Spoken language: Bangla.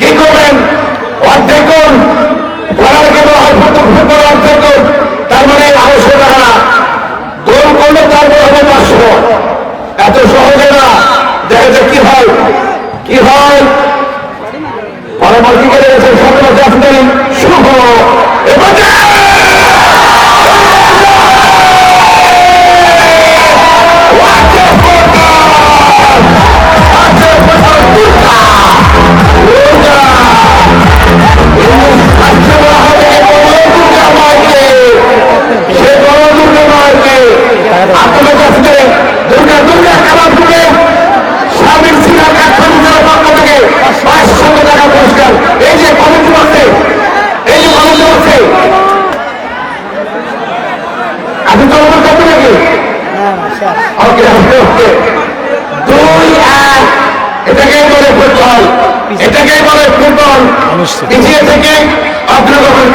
কি করবেন? অর্ধেক করার কেন অল্প অর্ধেক তার মানে আড়াইশো টাকা। গোল করলে তারপর হবে এত সহজে না। দেখা যাক কি হয়। কি হয়? ওকে ওকে এক। এটাকে বলে ফুটবল এটাকে বলে ফুটবল থেকে অগ্রগমন